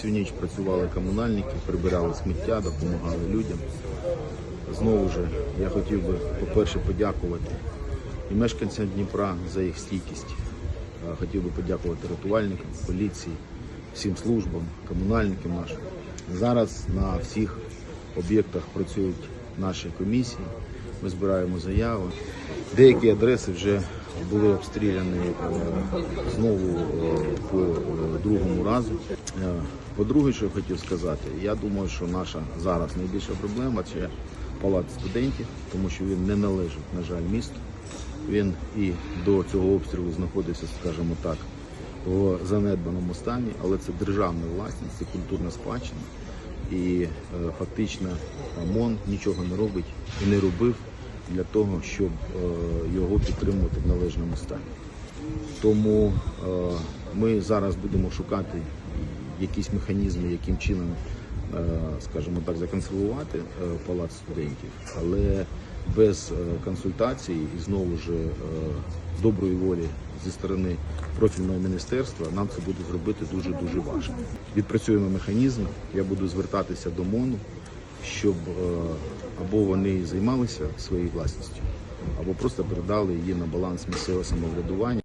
всю ніч працювали комунальники, прибирали сміття, допомагали людям. Знову ж я хотів би, по-перше, подякувати і мешканцям Дніпра за їх стійкість. Хотів би подякувати рятувальникам, поліції, всім службам, комунальникам нашим. Зараз на всіх об'єктах працюють наші комісії. Ми збираємо заяви. Деякі адреси вже були обстріляні е, знову е, по другому разу. Е, По-друге, що я хотів сказати, я думаю, що наша зараз найбільша проблема це палац студентів, тому що він не належить, на жаль, місту. Він і до цього обстрілу знаходився, скажімо так, в занедбаному стані, але це державна власність, це культурна спадщина. І е, фактично ОМОН нічого не робить і не робив для того, щоб е, його підтримувати в належному стані. Тому ми зараз будемо шукати якісь механізми, яким чином, е, скажімо так, законсервувати е, палац студентів, але без е, консультацій і знову ж доброї волі зі сторони профільного міністерства нам це буде зробити дуже дуже важко. Відпрацюємо механізм. Я буду звертатися до МОНу, щоб або вони займалися своєю власністю, або просто передали її на баланс місцевого самоврядування.